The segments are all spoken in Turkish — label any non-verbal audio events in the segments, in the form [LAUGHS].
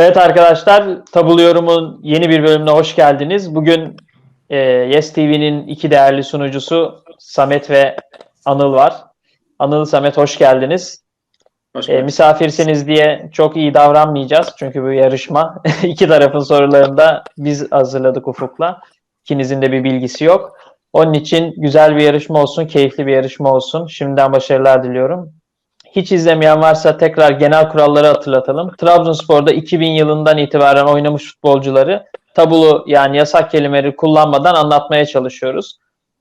Evet arkadaşlar, Tabulu Yorum'un yeni bir bölümüne hoş geldiniz. Bugün e, Yes TV'nin iki değerli sunucusu Samet ve Anıl var. Anıl, Samet hoş geldiniz. Hoş E, misafirsiniz diye çok iyi davranmayacağız. Çünkü bu yarışma. [LAUGHS] iki tarafın sorularını da biz hazırladık Ufuk'la. İkinizin de bir bilgisi yok. Onun için güzel bir yarışma olsun, keyifli bir yarışma olsun. Şimdiden başarılar diliyorum. Hiç izlemeyen varsa tekrar genel kuralları hatırlatalım. Trabzonspor'da 2000 yılından itibaren oynamış futbolcuları tabulu yani yasak kelimeleri kullanmadan anlatmaya çalışıyoruz.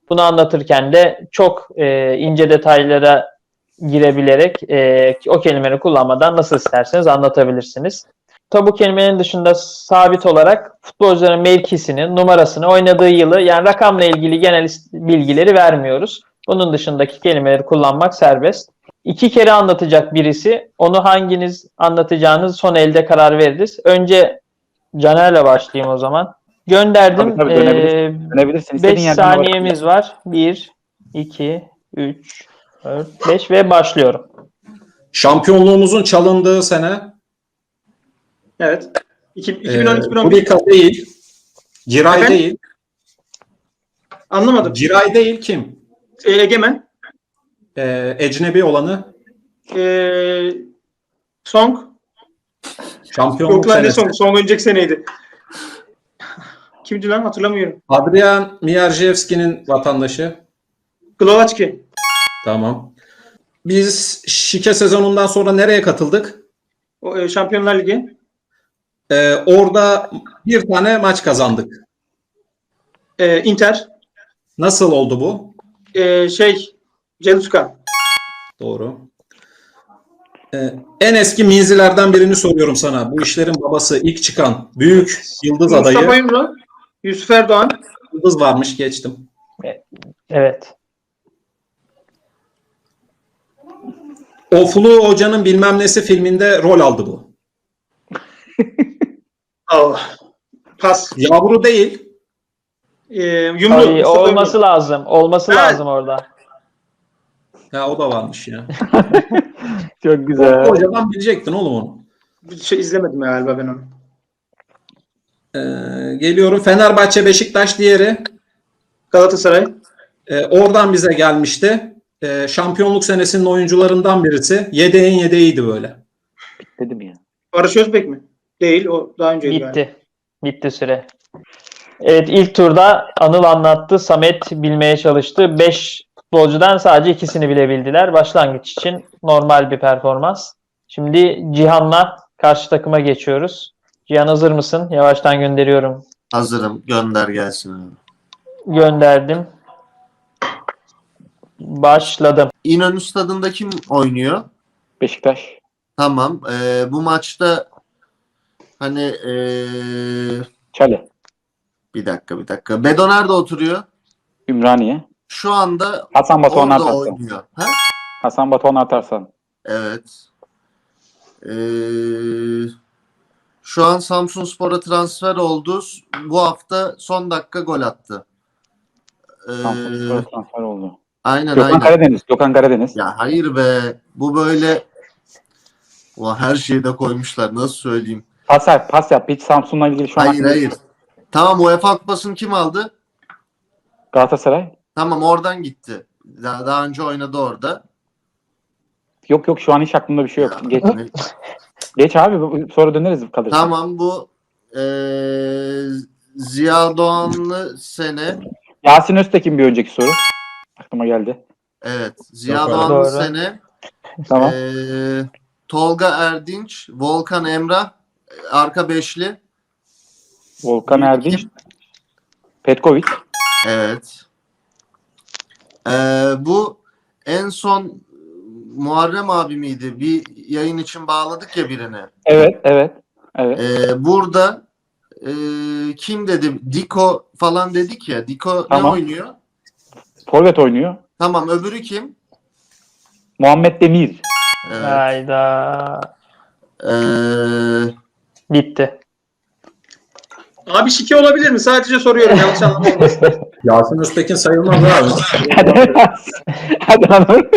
Bunu anlatırken de çok e, ince detaylara girebilerek e, o kelimeleri kullanmadan nasıl isterseniz anlatabilirsiniz. Tabu kelimenin dışında sabit olarak futbolcuların mevkisini, numarasını, oynadığı yılı yani rakamla ilgili genel bilgileri vermiyoruz. Bunun dışındaki kelimeleri kullanmak serbest. İki kere anlatacak birisi. Onu hanginiz anlatacağınız son elde karar veririz. Önce Caner'le başlayayım o zaman. Gönderdim. Tabii, tabii, dönebilirsin. Ee, Dönebilirsin. İstediğin 5 yerden saniyemiz var. 1, 2, 3, 4, 5 ve başlıyorum. Şampiyonluğumuzun çalındığı sene Evet. İki- e, 2010-2011 Kulika değil, Giray Efendim? değil, anlamadım. Giray değil kim? E, Egemen. E, ecnebi olanı E, Song. şampiyonluk Yok lan ne senesi. Song? Song önceki seneydi. Kimdi lan hatırlamıyorum. Adrian Miyarjevski'nin vatandaşı. Glovaçki. Tamam. Biz şike sezonundan sonra nereye katıldık? O, e, Şampiyonlar Ligi. E, orada bir tane maç kazandık. E, Inter. Nasıl oldu bu? E, şey Celuska. Doğru. E, en eski minzilerden birini soruyorum sana. Bu işlerin babası ilk çıkan büyük yıldız Mustafa adayı. Ümrü. Yusuf Erdoğan. Yıldız varmış geçtim. Evet. Oflu Hoca'nın bilmem nesi filminde rol aldı bu. [LAUGHS] Allah. Pas. Yavru değil. E, Yumru. Ay, Mustafa olması lazım. Olması Evet. lazım orada. Ya o da varmış ya. [LAUGHS] Çok güzel. Oflu Hoca'dan bilecektin oğlum onu. Bir şey izlemedim galiba ben onu. Ee, geliyorum. Fenerbahçe Beşiktaş diğeri. Galatasaray. Ee, oradan bize gelmişti. Ee, şampiyonluk senesinin oyuncularından birisi. Yedeğin yedeğiydi böyle. Dedim ya. Barış Özbek mi? Değil. O daha önceydi. galiba. Bitti. Bitti süre. Evet ilk turda Anıl anlattı. Samet bilmeye çalıştı. 5 futbolcudan sadece ikisini bilebildiler. Başlangıç için normal bir performans. Şimdi Cihan'la karşı takıma geçiyoruz. Cihan hazır mısın? Yavaştan gönderiyorum. Hazırım. Gönder gelsin. abi. Gönderdim. Başladım. İnönü stadında kim oynuyor? Beşiktaş. Tamam. Ee, bu maçta hani ee, Çale. bir dakika bir dakika. Bedo nerede oturuyor? Ümraniye. Şu anda Hasan Batuhan orada Atarsan. oynuyor. Ha? Hasan Batuhan Atarsan. Evet. Ee, şu an Samsun Spor'a transfer oldu. Bu hafta son dakika gol attı. Ee, Samsun Spor'a transfer oldu. aynen Gökhan aynen. Karadeniz. Gökhan Karadeniz. Ya hayır be. Bu böyle Ulan her şeyi de koymuşlar. Nasıl söyleyeyim? Pas yap. Pas yap. Hiç Samsun'la ilgili şu an Hayır hayır. Tamam UEFA Kupası'nı kim aldı? Galatasaray. Tamam oradan gitti. Daha, daha önce oynadı orada. Yok yok şu an hiç aklımda bir şey yok. Geç, ne- geç abi. Sonra döneriz kalırsa. tamam bu eee Ziya Doğanlı sene. Yasin Öztekin bir önceki soru. Aklıma geldi. Evet. Ziya Doğru. Doğanlı Doğru. sene. Tamam. eee, Tolga Erdinç, Volkan Emrah, arka beşli. Volkan Erdinç. Petkovic. Evet. Eee, bu en son Muharrem abi miydi? Bir yayın için bağladık ya birini. Evet. Evet. Evet. Ee, burada e, kim dedim? Diko falan dedik ya. Diko Tamam. ne oynuyor? Forvet oynuyor. Tamam öbürü kim? Muhammed Demir. Evet. Hayda. Ee, Bitti. Abi şike olabilir mi? Sadece soruyorum. Yanlış anlama olmasın. [LAUGHS] Yasin Öztekin sayılmaz abi. Hadi. Hadi hanım.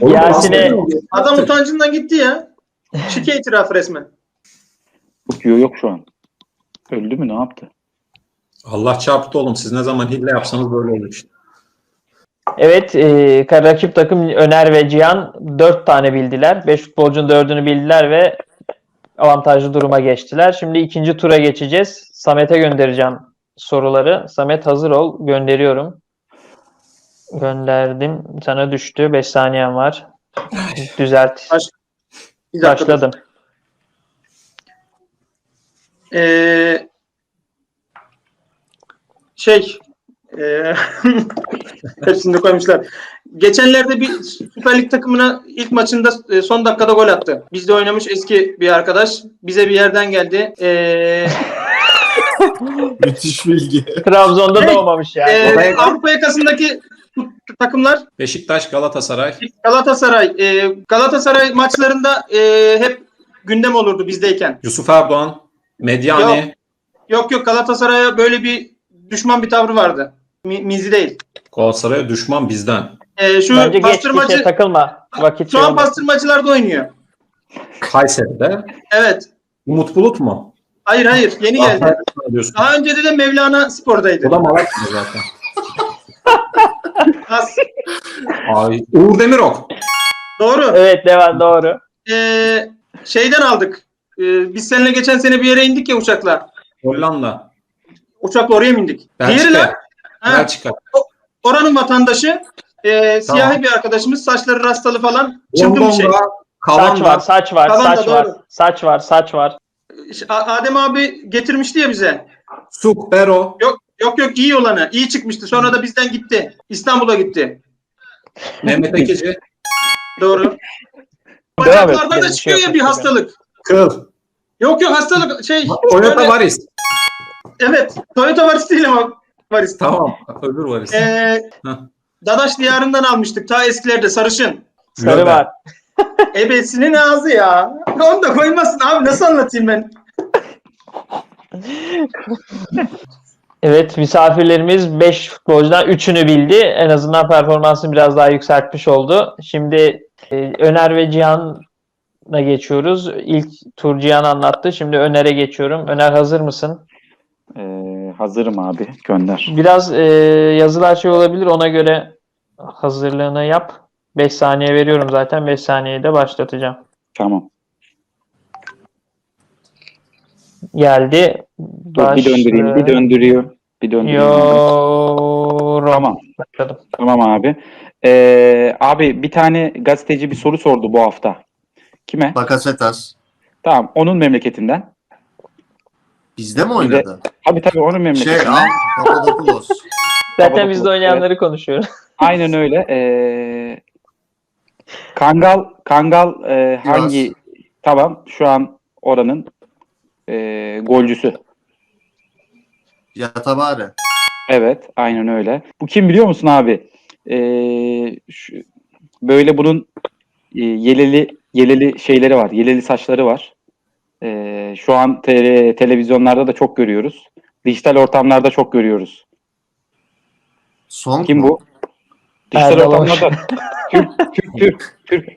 Oğlum, Yasin'e-. Adam utancından gitti ya. Şike itirafı resmen. Yok yok şu an. Öldü mü ne yaptı? Allah çarptı oğlum. Siz ne zaman hile yapsanız böyle olur işte. Evet, e, rakip takım Öner ve Cihan 4 tane bildiler. 5 futbolcunun 4'ünü bildiler ve avantajlı duruma geçtiler. Şimdi ikinci tura geçeceğiz. Samet'e göndereceğim soruları. Samet hazır ol. Gönderiyorum. Gönderdim. Sana düştü. 5 saniyen var. Düzelt. Baş-. Başladım. Ee, şey ee, [LAUGHS] hepsini de koymuşlar. Geçenlerde bir Süper Lig takımına ilk maçında e, son dakikada gol attı. Bizde oynamış eski bir arkadaş. Bize bir yerden geldi. Ee, Müthiş bilgi. [LAUGHS] Trabzon'da doğmamış yani. ee, Avrupa yakasındaki takımlar Beşiktaş, Galatasaray. Galatasaray. ee, Galatasaray maçlarında ee, hep gündem olurdu bizdeyken. Yusuf Erdoğan. Medyane. Yok yok Galatasaray'a böyle bir düşman bir tavrı vardı. Mi- Mizi değil. Galatasaray'a düşman bizden. Ee, şu Bence geç pastırmacı geçe takılma. Vakit şu an şey pastırmacılarda oynuyor. Kayseri'de. Evet. Umut Bulut mu? Hayır hayır yeni geldi. Daha önce de, de Mevlana Spor'daydı. O da Malatya'da zaten. [LAUGHS] As- Ay, Uğur Demirok. Doğru. Evet devam doğru. Ee, şeyden aldık. Ee, biz seninle geçen sene bir yere indik ya uçakla. Hollanda. Uçakla oraya mı indik? Diğeri lan. Belçika. Ha, Belçika. oranın vatandaşı. e, siyahi Tamam. bir arkadaşımız. Saçları rastalı falan. Bir şey. London'da. Saç var, saç var, Kalan da saç var. Saç var, saç var. Adem abi getirmişti ya bize. Suk Bero. Yok yok yok iyi olanı. iyi çıkmıştı. Sonra da bizden gitti. İstanbul'a gitti. Mehmet Ekici. Doğru. Bacaklarda da çıkıyor ya bir hastalık. Kıl. Yok yok hastalık şey. Toyota böyle- Varis. Evet. Toyota Varis değil ama Varis. Tamam. Öbür Varis. Ee. Dadaş diyarından almıştık. Ta eskilerde sarışın. Sarı var. Ebesinin ağzı ya. Onu da koymazsın abi. Nasıl anlatayım ben? [LAUGHS] Evet misafirlerimiz 5 futbolcudan 3'ünü bildi. En azından performansını biraz daha yükseltmiş oldu. Şimdi e, Öner ve Cihan'a geçiyoruz. İlk tur Cihan anlattı. Şimdi Öner'e geçiyorum. Öner hazır mısın? Ee, hazırım abi. Gönder. Biraz e, yazılar şey olabilir. Ona göre hazırlığını yap. 5 saniye veriyorum zaten. 5 saniyede de başlatacağım. Tamam. Geldi. Dur, bir döndüreyim. Bir döndürüyor. Bir döndürüyor. Yorum. Tamam. Başladım. Tamam abi. Ee, abi bir tane gazeteci bir soru sordu bu hafta. Kime? Bakasetas. Tamam. Onun memleketinden. Bizde mi oynadı? Abi tabii onun Şey memleketinden. al. Papadopoulos. [LAUGHS] Zaten bizde oynayanları konuşuyoruz. [LAUGHS] Aynen öyle. Ee, Kangal Kangal e, hangi tamam şu an oranın e, golcüsü. Yatabare. Evet, aynen öyle. Bu kim biliyor musun abi? Ee, şu- böyle bunun e, yeleli yeleli şeyleri var, yeleli saçları var. Ee, şu an te- televizyonlarda da çok görüyoruz. Dijital ortamlarda çok görüyoruz. Son Kim bu? Dijital Erdal ortamlarda Türk, Türk, Türk, Türk,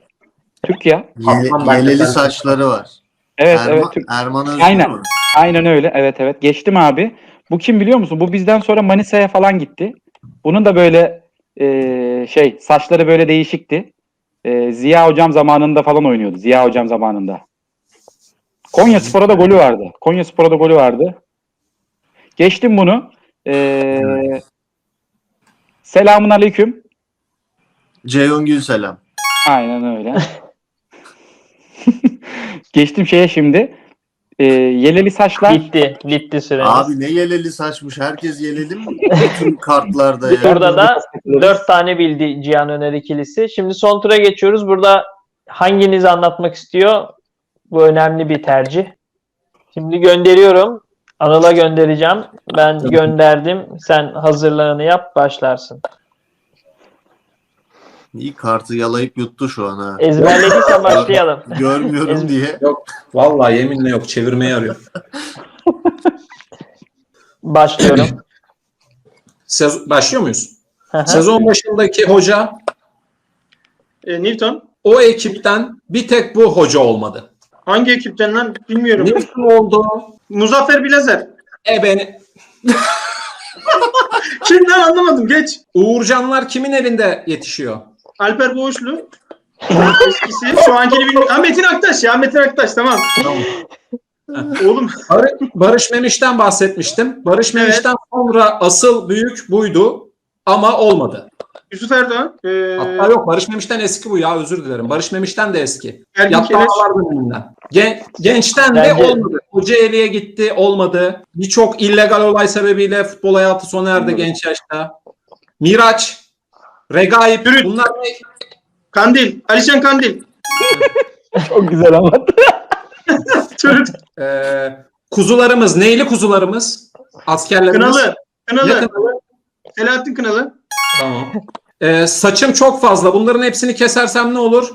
Türk ya. Aslan yeleli saçları var. Evet, Erma- evet, Türk. Erman Özgür Aynen. mü? Aynen öyle. Evet evet. Geçtim abi. Bu kim biliyor musun? Bu bizden sonra Manisa'ya falan gitti. Bunun da böyle e, şey saçları böyle değişikti. E, Ziya hocam zamanında falan oynuyordu. Ziya hocam zamanında. Konya Spor'a da golü vardı. Konya Spor'a da golü vardı. Geçtim bunu. E, selamun aleyküm. Ceyhun Gülselam. Aynen öyle. [LAUGHS] Geçtim şeye şimdi. E, yeleli saçlar. Bitti. Bitti süremiz. Abi ne yeleli saçmış. Herkes yeleli mi? Bütün [LAUGHS] kartlarda ya. Burada da 4 tane bildi Cihan Öner ikilisi. Şimdi son tura geçiyoruz. Burada hanginiz anlatmak istiyor? Bu önemli bir tercih. Şimdi gönderiyorum. Anıl'a göndereceğim. Ben gönderdim. Sen hazırlığını yap, başlarsın. İyi kartı yalayıp yuttu şu an ha. Ezberlediysen başlayalım. Görmüyorum diye. Vallahi yeminle yok. Çevirmeye arıyor. [LAUGHS] Başlıyorum. Sez- Başlıyor muyuz? Sezon başındaki hoca Ee, Newton. o ekipten bir tek bu hoca olmadı. Hangi ekipten lan bilmiyorum. Ne oldu? Muzaffer Bilazer. E beni. [LAUGHS] Kimden anlamadım geç. Uğurcanlar kimin elinde yetişiyor? Alper Boğuşlu. Eskisi. Şu ankini bilmiyorum. Ha Metin Aktaş ya Metin Aktaş tamam. Oğlum Bar- Barış Memiş'ten bahsetmiştim. Barış Evet. Memiş'ten sonra asıl büyük buydu ama olmadı. Yusuf Erdoğan. Ee, Hatta yok Barış Memiş'ten eski bu ya özür dilerim. Barış Memiş'ten de eski. Yaptırmalar döneminden. Gen- gençten de olmadı. Kocaeli'ye gitti olmadı. Birçok illegal olay sebebiyle futbol hayatı sona erdi genç yaşta. Miraç, Regaip Yürü. bunlar ne? Kandil. Alişan Kandil. [LAUGHS] Çok güzel anlattı. [LAUGHS] Türüt. Ee, kuzularımız, neyli kuzularımız? Askerlerimiz. Kınalı. Kınalı. Ya Kınalı. Selahattin Kınalı. Tamam. Ee, saçım çok fazla. Bunların hepsini kesersem ne olur?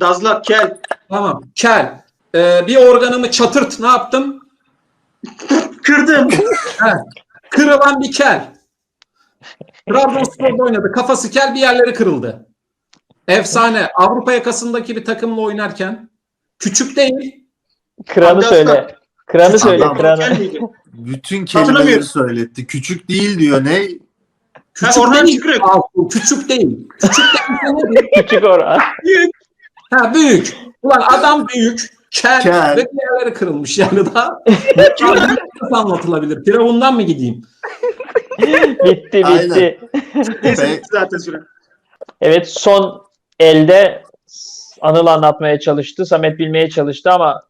Dazlak. Kel. Tamam. Kel. Ee, bir organımı çatırt. Ne yaptım? Kırdım. Kırılan bir kel. Trabzonspor'da oynadı. Kafası kel bir yerleri kırıldı. Efsane. Avrupa yakasındaki bir takımla oynarken küçük değil. Kranı söyle. Kranı söyle. Adam. Kranı. Bütün kelimeleri söyletti. Küçük değil diyor. Ne? Küçük Ha, Orhan değil. Aa, Küçük değil. Küçük değil. [LAUGHS] Küçük Orhan. Büyük. Ha büyük. Ulan adam büyük. Kel, Kel. ve bir yerleri kırılmış yani daha. [LAUGHS] Nasıl anlatılabilir? Firavundan mı gideyim? [LAUGHS] Bitti bitti. Neyse zaten süre. Evet son elde Anıl anlatmaya çalıştı. Samet bilmeye çalıştı ama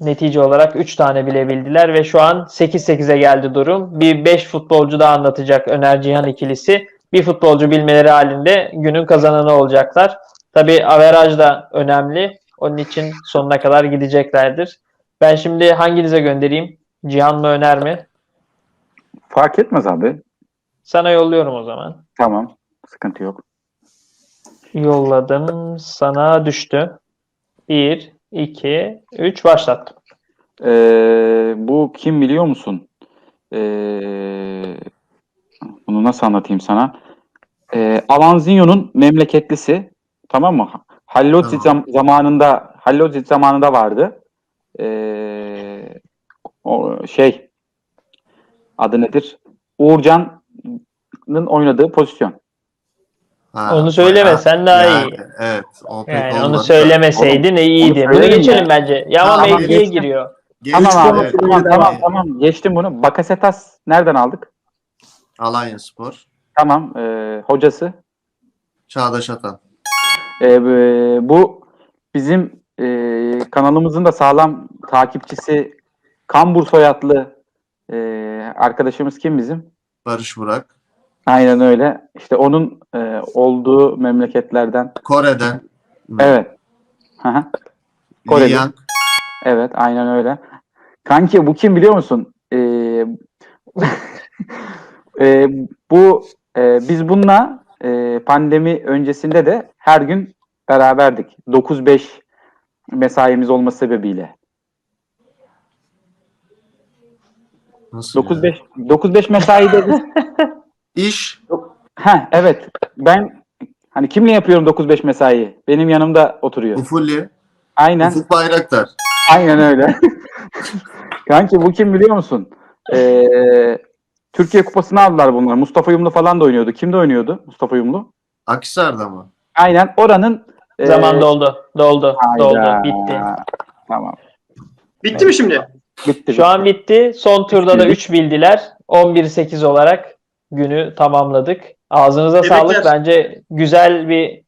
netice olarak 3 tane bilebildiler ve şu an 8-8'e geldi durum. Bir 5 futbolcu daha anlatacak Öner Cihan ikilisi. Bir futbolcu bilmeleri halinde günün kazananı olacaklar. Tabi averaj da önemli. Onun için sonuna kadar gideceklerdir. Ben şimdi hanginize göndereyim? Cihan mı Öner mi? Fark etmez abi. Sana yolluyorum o zaman. Tamam. Sıkıntı yok. Yolladım. Sana düştü. 1, 2, 3 başlattım. Ee, bu kim biliyor musun? Ee, bunu nasıl anlatayım sana? Ee, Alanzinho'nun memleketlisi. Tamam mı? Hallodzic zam- zamanında Hallodzic zamanında vardı. Ee, o şey adı nedir? Uğurcan'ın oynadığı pozisyon. Ha, Onu söyleme, bayağı- sen daha yani, iyi. Evet. O pek Yani onu söylemeseydin iyiydi. onu Bunu söyleyeyim geçelim ya. bence. Ya ama Tamam, mevkiye geçtim. giriyor. Tamam abi. evet. Tamam tamam tamam. Geçtim bunu. Bakasetas nereden aldık? Alanya Spor. Tamam. ee, hocası. Çağdaş Atan. Bu- bu bizim e, kanalımızın da sağlam takipçisi Kambur soyadlı e, arkadaşımız kim bizim? Barış Burak. Aynen öyle. İşte onun e, olduğu memleketlerden. Kore'den. Evet. Hı hı. Kore'de. Liang. Evet, aynen öyle. Kanki bu kim biliyor musun? Ee, [LAUGHS] e, bu e, biz bununla e, pandemi öncesinde de her gün beraberdik. 9-5 mesaimiz olması sebebiyle. Nasıl 9-5 9-5 mesaide biz- İş. Ha evet. Ben hani kimle yapıyorum 9-5 mesai? Benim yanımda oturuyor. Ufuli. Aynen. Ufuk Bayraktar. Aynen öyle. [LAUGHS] Kanki bu kim biliyor musun? Ee, Türkiye Kupası'nı aldılar bunlar. Mustafa Yumlu falan da oynuyordu. Kimde oynuyordu Mustafa Yumlu? Akhisar'da mı? Aynen oranın e, Zaman doldu. Doldu. hayda. Doldu. Bitti. Tamam. Bitti mi şimdi? Bitti. Şu an bitti. Son turda da Bitti. 3 bildiler. 11-8 olarak günü tamamladık. Ağzınıza Tebrikler. sağlık. Bence güzel bir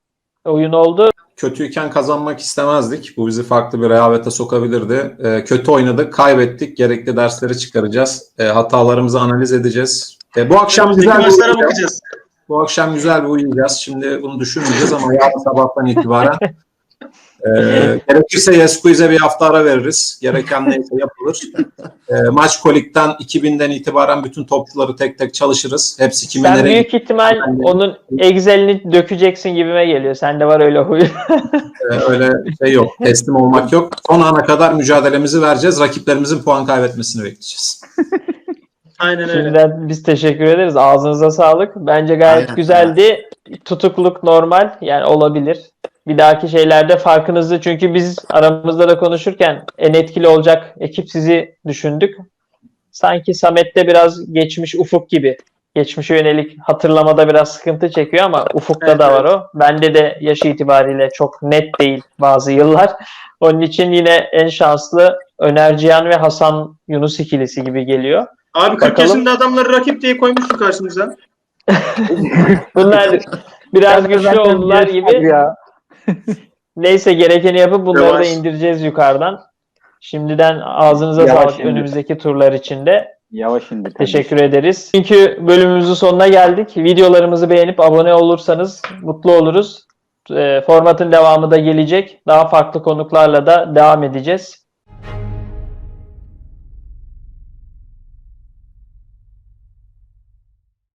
oyun oldu. Kötüyken kazanmak istemezdik. Bu bizi farklı bir rehavete sokabilirdi. Ee, kötü oynadık, kaybettik. Gerekli dersleri çıkaracağız. Ee, hatalarımızı analiz edeceğiz. Ee, bu akşam güzel bir maçlara uyuyacağız. bakacağız. Bu akşam güzel bir uyuyacağız. Şimdi bunu düşünmeyeceğiz ama yarın sabahtan itibaren [LAUGHS] ee, gerekirse Yes Quiz'e bir hafta ara veririz. Gereken neyse yapılır. Ee, maç kolikten 2000'den itibaren bütün topçuları tek tek çalışırız. Hepsi kime Sen nereye büyük ihtimal onun Excel'ini dökeceksin gibime geliyor. Sende var öyle huy. [LAUGHS] Ee, öyle şey yok. Teslim olmak yok. Son ana kadar mücadelemizi vereceğiz. Rakiplerimizin puan kaybetmesini bekleyeceğiz. Aynen öyle. Şimdiden biz teşekkür ederiz. Ağzınıza sağlık. Bence gayet Aynen. güzeldi. Tutukluk normal. Yani olabilir. bir dahaki şeylerde farkınızı çünkü biz aramızda da konuşurken en etkili olacak ekip sizi düşündük. Sanki Samet'te biraz geçmiş ufuk gibi. Geçmişe yönelik hatırlamada biraz sıkıntı çekiyor ama ufukta Evet, da var o. Bende de yaş itibariyle çok net değil bazı yıllar. Onun için yine en şanslı Öner Cihan ve Hasan Yunus ikilisi gibi geliyor. Abi 40 Bakalım. yaşında adamları rakip diye koymuşsun karşımıza. [LAUGHS] Bunlar biraz güçlü oldular gibi. Ya. [LAUGHS] Neyse gerekeni yapıp bunları da Yavaş. indireceğiz yukarıdan. Şimdiden ağzınıza Yavaş sağlık indir. önümüzdeki turlar içinde. Yavaş indir. Teşekkür ederiz. Çünkü bölümümüzün sonuna geldik. Videolarımızı beğenip abone olursanız mutlu oluruz. E, formatın devamı da gelecek. Daha farklı konuklarla da devam edeceğiz.